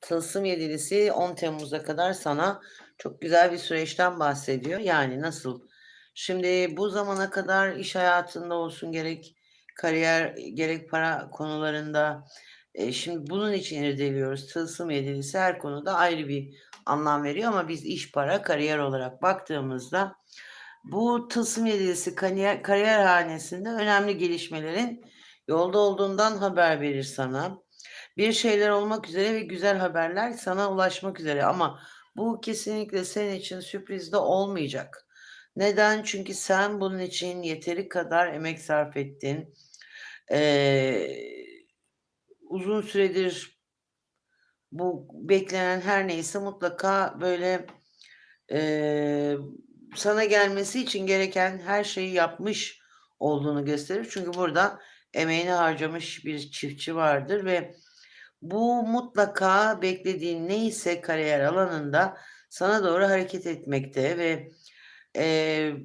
Tılsım Yedilisi 10 Temmuz'a kadar sana çok güzel bir süreçten bahsediyor. Yani nasıl? Şimdi bu zamana kadar iş hayatında olsun gerek kariyer gerek para konularında e, şimdi bunun için irdeliyoruz. Tılsım Yedilisi her konuda ayrı bir anlam veriyor ama biz iş para kariyer olarak baktığımızda bu Tılsım Yedilisi kariyer, kariyer hanesinde önemli gelişmelerin yolda olduğundan haber verir sana bir şeyler olmak üzere ve güzel haberler sana ulaşmak üzere ama bu kesinlikle senin için sürpriz de olmayacak. Neden? Çünkü sen bunun için yeteri kadar emek sarf ettin. Eee, uzun süredir bu beklenen her neyse mutlaka böyle eee, sana gelmesi için gereken her şeyi yapmış olduğunu gösterir. Çünkü burada emeğini harcamış bir çiftçi vardır ve bu mutlaka beklediğin neyse kariyer alanında sana doğru hareket etmekte ve eee,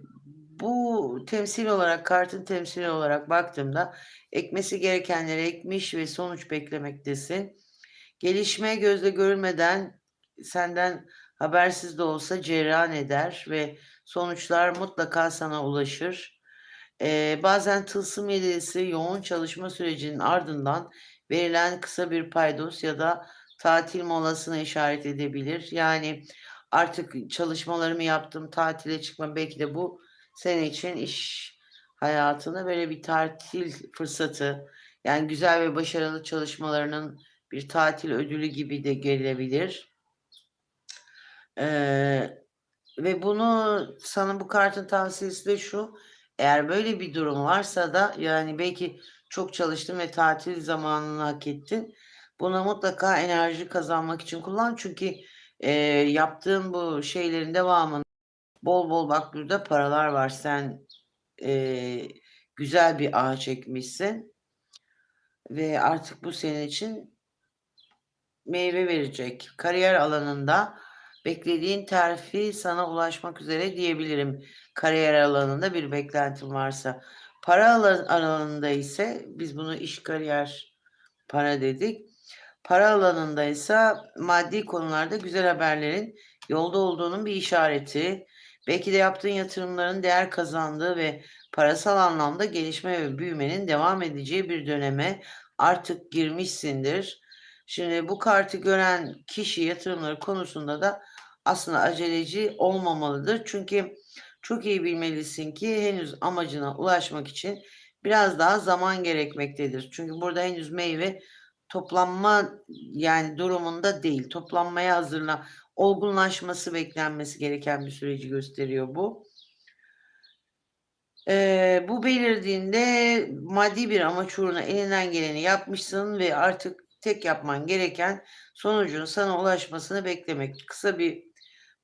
bu temsil olarak, kartın temsili olarak baktığımda ekmesi gerekenleri ekmiş ve sonuç beklemektesin. Gelişme gözle görülmeden senden habersiz de olsa cereyan eder ve sonuçlar mutlaka sana ulaşır. Eee, bazen tılsım yedilisi yoğun çalışma sürecinin ardından verilen kısa bir paydos ya da tatil molasına işaret edebilir. Yani artık çalışmalarımı yaptım, tatile çıkmam. Belki de bu senin için iş hayatına böyle bir tatil fırsatı, yani güzel ve başarılı çalışmalarının bir tatil ödülü gibi de gelebilir. Eee, ve bunu sana bu kartın tavsiyesi de şu: Eğer böyle bir durum varsa da yani belki çok çalıştın ve tatil zamanını hak ettin. Buna mutlaka enerji kazanmak için kullan. Çünkü, eee, yaptığın bu şeylerin devamında bol bol bak burada paralar var. Sen, eee, güzel bir ağaç ekmişsin ve artık bu senin için meyve verecek. Kariyer alanında beklediğin terfi sana ulaşmak üzere diyebilirim. Kariyer alanında bir beklentin varsa. Para alan alanında ise biz bunu iş, kariyer, para dedik. Para alanındaysa maddi konularda güzel haberlerin yolda olduğunun bir işareti. Belki de yaptığın yatırımların değer kazandığı ve parasal anlamda gelişme ve büyümenin devam edeceği bir döneme artık girmişsindir. Şimdi bu kartı gören kişi yatırımları konusunda da aslında aceleci olmamalıdır. Çünkü çok iyi bilmelisin ki henüz amacına ulaşmak için biraz daha zaman gerekmektedir. Çünkü burada henüz meyve toplanma yani durumunda değil. Toplanmaya hazırla olgunlaşması beklenmesi gereken bir süreci gösteriyor bu. Eee, bu belirdiğinde maddi bir amaç uğruna elinden geleni yapmışsın ve artık tek yapman gereken sonucun sana ulaşmasını beklemek. Kısa bir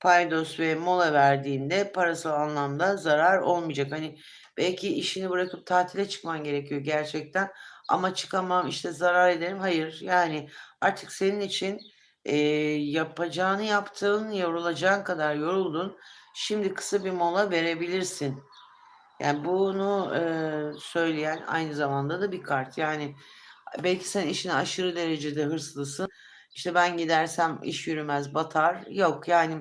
paydos ve mola verdiğinde parasal anlamda zarar olmayacak. Hani belki işini bırakıp tatile çıkman gerekiyor gerçekten ama çıkamam işte zarar ederim. Hayır yani artık senin için eee, yapacağını yaptın, yorulacağın kadar yoruldun. Şimdi kısa bir mola verebilirsin. Yani bunu eee, söyleyen aynı zamanda da bir kart. Yani belki sen işine aşırı derecede hırslısın. İşte ben gidersem iş yürümez, batar. Yok yani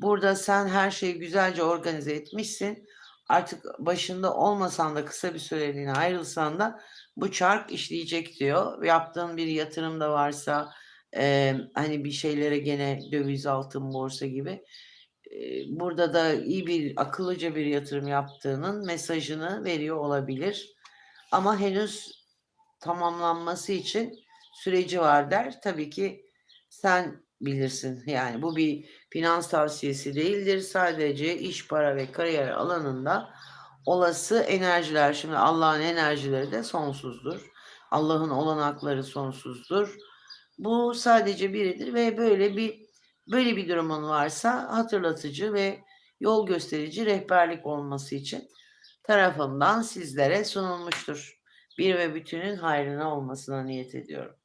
burada sen her şeyi güzelce organize etmişsin. Artık başında olmasan da kısa bir süreliğine ayrılsan da bu çark işleyecek diyor. Yaptığın bir yatırım da varsa eee, hani bir şeylere gene döviz, altın, borsa gibi burada da iyi bir akıllıca bir yatırım yaptığının mesajını veriyor olabilir. Ama henüz tamamlanması için süreci var der. Tabii ki sen bilirsin. Yani bu bir finans tavsiyesi değildir. Sadece iş, para ve kariyer alanında olası enerjiler. Şimdi Allah'ın enerjileri de sonsuzdur. Allah'ın olanakları sonsuzdur. Bu sadece biridir ve böyle bir böyle bir durumun varsa hatırlatıcı ve yol gösterici rehberlik olması için tarafımdan sizlere sunulmuştur. Bir ve bütünün hayrına olmasına niyet ediyorum.